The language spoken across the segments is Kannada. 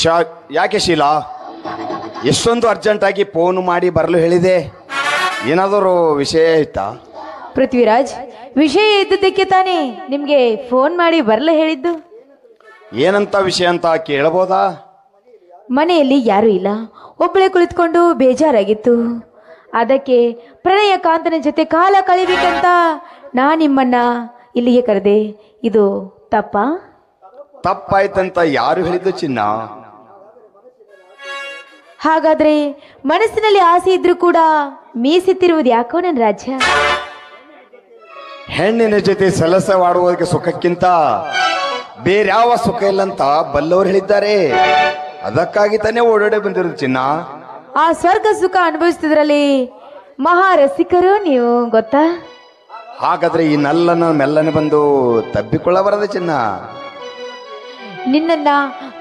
ಶಾ ಯಾಕೆ ಶೀಲಾ? ಎಷ್ಟೊಂದು ಅರ್ಜೆಂಟಾಗಿ ಫೋನ್ ಮಾಡಿ ಬರಲು ಹೇಳಿದೆ. ಏನಾದರೂ ವಿಷಯ ಇತ್ತಾ ಪೃಥ್ವಿರಾಜ್ ವಿಷಯ ಇದ್ದಿದ್ದಕ್ಕೆ ತಾನೇ ನಿಮ್ಗೆ ಫೋನ್ ಮಾಡಿ ಬರಲು ಹೇಳಿದ್ದು? ಏನಂತ ವಿಷಯ ಅಂತ ಕೇಳಬಹುದಾ ಮನೆಯಲ್ಲಿ ಯಾರೂ ಇಲ್ಲ. ಒಬ್ಬಳೇ ಕುಳಿತುಕೊಂಡು ಬೇಜಾರಾಗಿತ್ತು. ಅದಕ್ಕೆ ಪ್ರಣಯ ಕಾಂತನ ಜೊತೆ ಕಾಲ ಕಳಿಬೇಕಂತ ನಾ ನಿಮ್ಮನ್ನ ಇಲ್ಲಿಗೆ ಕರೆದೆ. ಇದು ತಪ್ಪಾ? ತಪ್ಪಾಯ್ತಂತ ಯಾರು ಹೇಳಿದ್ದು ಚಿನ್ನ? ಹಾಗಾದ್ರೆ ಮನಸ್ಸಿನಲ್ಲಿ ಆಸೆ ಇದ್ರೂ ಕೂಡ ಮೀಸೆತ್ತಿರುವುದು ಯಾಕೋ ನನ್ನ ರಾಜ್ಯ? ಹೆಣ್ಣಿನ ಜೊತೆ ಸಲಸವಾಡುವುದಕ್ಕೆ ಸುಖಕ್ಕಿಂತ ಬೇರ್ಯಾವ ಸುಖ ಇಲ್ಲ ಅಂತ ಬಲ್ಲವರು ಹೇಳಿದ್ದಾರೆ. ಅದಕ್ಕಾಗಿ ತಾನೇ ಓಡಾಡಿ ಬಂದಿರೋದು ಚಿನ್ನ. ಆ ಸ್ವರ್ಗ ಸುಖ ಅನುಭವಿಸ್ತಿದ್ರಲ್ಲಿ ಮಹಾ ರಸಿಕರು ನೀವು ಗೊತ್ತಾ? ಹಾಗಾದ್ರೆ ಈ ನಲ್ಲನ ಮೆಲ್ಲನೆ ಬಂದು ತಬ್ಬಿಕೊಳ್ಳಬಾರದು ಚಿನ್ನ. ನಿನ್ನನ್ನ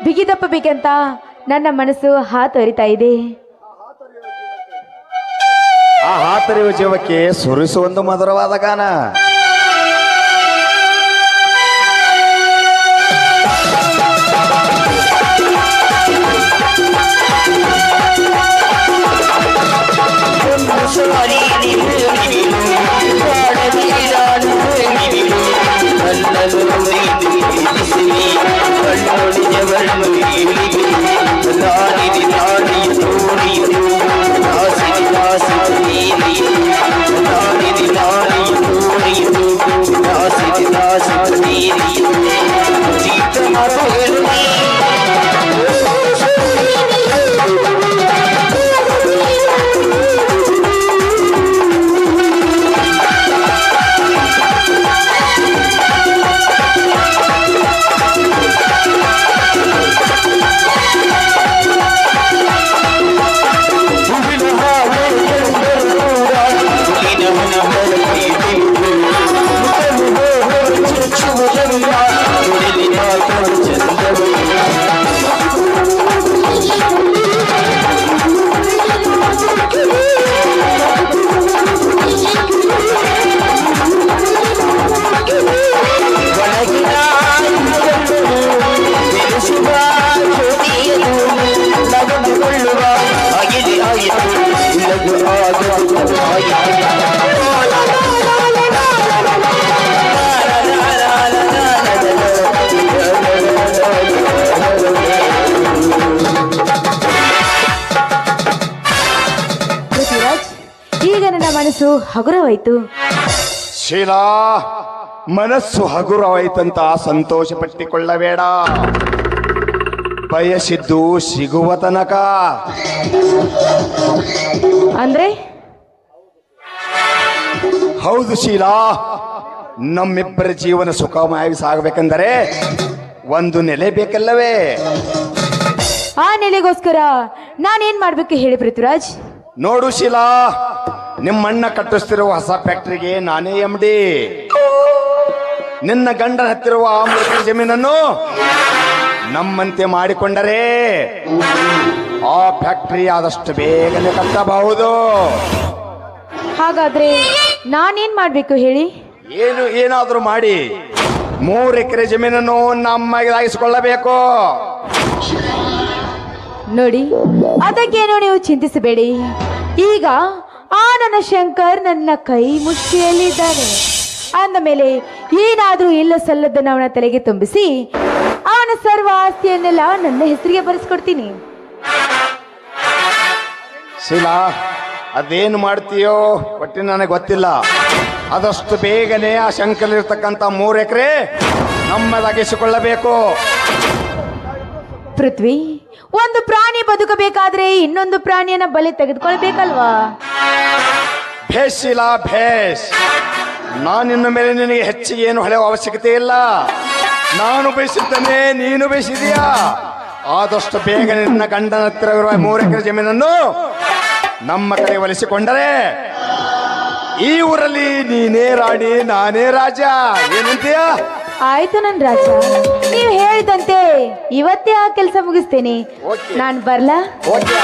ಬಿಗಿದಪ್ಪಬೇಕಂತ ನನ್ನ ಮನಸ್ಸು ಹಾತೊರಿತಾ ಇದೆ. ಆ ಹಾತರಿಯುವ ಜೀವಕ್ಕೆ ಸುರಿಸುವ ಒಂದು ಮಧುರವಾದ ಗಾನ. ಪೃಥ್ವಿರಾಜ್ ಮನಸ್ಸು ಹಗುರವಾಯ್ತು. ಶೀಲಾ ಮನಸ್ಸು ಹಗುರವಾಯ್ತಂತ ಸಂತೋಷ ಪಟ್ಟಿಕೊಳ್ಳಬೇಡ. ಬಯಸಿದ್ದು ಸಿಗುವ ತನಕ. ಅಂದ್ರೆ? ಹೌದು ಶೀಲಾ. ನಮ್ಮಿಬ್ಬರ ಜೀವನ ಸುಖಮಯವಾಗಿ ಸಾಗಬೇಕೆಂದರೆ ಒಂದು ನೆಲೆ ಬೇಕಲ್ಲವೇ? ಆ ನೆಲೆಗೋಸ್ಕರ ನಾನೇನ್ ಮಾಡ್ಬೇಕು ಹೇಳಿ ಪೃಥ್ವಿರಾಜ್? ನೋಡು ಶೀಲಾ ನಿಮ್ಮಣ್ಣ ಕಟ್ಟಿಸ್ತಿರುವ ಹೊಸ ಫ್ಯಾಕ್ಟರಿಗೆ ನಾನೇ ಎಂ ಡಿ ನಿನ್ನ ಗಂಡನ ಹತ್ತಿರುವ ಆ ಮೃತ ಜಮೀನನ್ನು ನಮ್ಮಂತೆ ಮಾಡಿಕೊಂಡರೆ ಆ ಫ್ಯಾಕ್ಟರಿ ಆದಷ್ಟು ಬೇಗನೆ ಕಟ್ಟಬಹುದು. ಹಾಗಾದ್ರೆ ನಾನೇನ್ ಮಾಡ್ಬೇಕು ಹೇಳಿ? ಏನು ಏನಾದರೂ ಮಾಡಿ. ಮೂರು ಎಕರೆ ಜಮೀನನ್ನು ನಮ್ಮದಾಗಿಸಿಕೊಳ್ಳಬೇಕು ನೋಡಿ ಅದಕ್ಕೇನು ನೀವು ಚಿಂತಿಸಬೇಡಿ. ಈಗ ಆ ನನ್ನ ಶಂಕರ್ ನನ್ನ ಕೈ ಮುಷ್ಟಿಯಲ್ಲಿದ್ದಾನೆ ಅಂದ ಮೇಲೆ ಏನಾದ್ರೂ ಇಲ್ಲ ಸಲ್ಲದನ್ನ ಅವನ ತಲೆಗೆ ತುಂಬಿಸಿ ಅವನ ಸರ್ವ ಆಸ್ತಿಯನ್ನೆಲ್ಲ ನನ್ನ ಹೆಸರಿಗೆ ಬರೆಸ್ಕೊಡ್ತೀನಿ. ಶೀಲಾ ಅದೇನು ಮಾಡ್ತೀಯೋ ಒಟ್ಟಿನ ನನಗೆ ಗೊತ್ತಿಲ್ಲ. ಆದಷ್ಟು ಬೇಗನೆ ಆ ಶಂಕರಲ್ಲಿರ್ತಕ್ಕಂಥ ಮೂರು ಎಕರೆ ನಮ್ಮದಾಗಿಸಿಕೊಳ್ಳಬೇಕು. ಪೃಥ್ವಿ ಒಂದು ಪ್ರಾಣಿ ಬದುಕಬೇಕಾದ್ರೆ ಇನ್ನೊಂದು ಪ್ರಾಣಿಯನ್ನ ಬಲಿ ತೆಗೆದುಕೊಳ್ಬೇಕಲ್ವಾ? ಭೇಷ್ ಇಲ್ಲ ಭೇಷ್. ನಾನಿನ್ನ ಮೇಲೆ ನಿನಗೆ ಹೆಚ್ಚಿಗೆ ಏನು ಹೊಳೆಯುವ ಅವಶ್ಯಕತೆ ಇಲ್ಲ. ನಾನು ಬಯಸುತ್ತೇನೆ ನೀನು ಬಯಸಿದೀಯಾ. ಆದಷ್ಟು ಬೇಗ ನಿನ್ನ ಗಂಡನ ಹತ್ತಿರವಿರುವ ಮೂರು ಎಕರೆ ಜಮೀನನ್ನು ನಮ್ಮ ಕಡೆ ಒಲಿಸಿಕೊಂಡರೆ ಈ ಊರಲ್ಲಿ ನೀನೇ ರಾಣಿ ನಾನೇ ರಾಜ. ಏನಂತೀಯ? ಆಯ್ತು ನನ್ ರಾಜ. ನೀವು ಹೇಳಿದಂತೆ ಇವತ್ತೇ ಆ ಕೆಲಸ ಮುಗಿಸ್ತೇನೆ. ನಾನು ಬರ್ಲಾ? ಓಕೆ.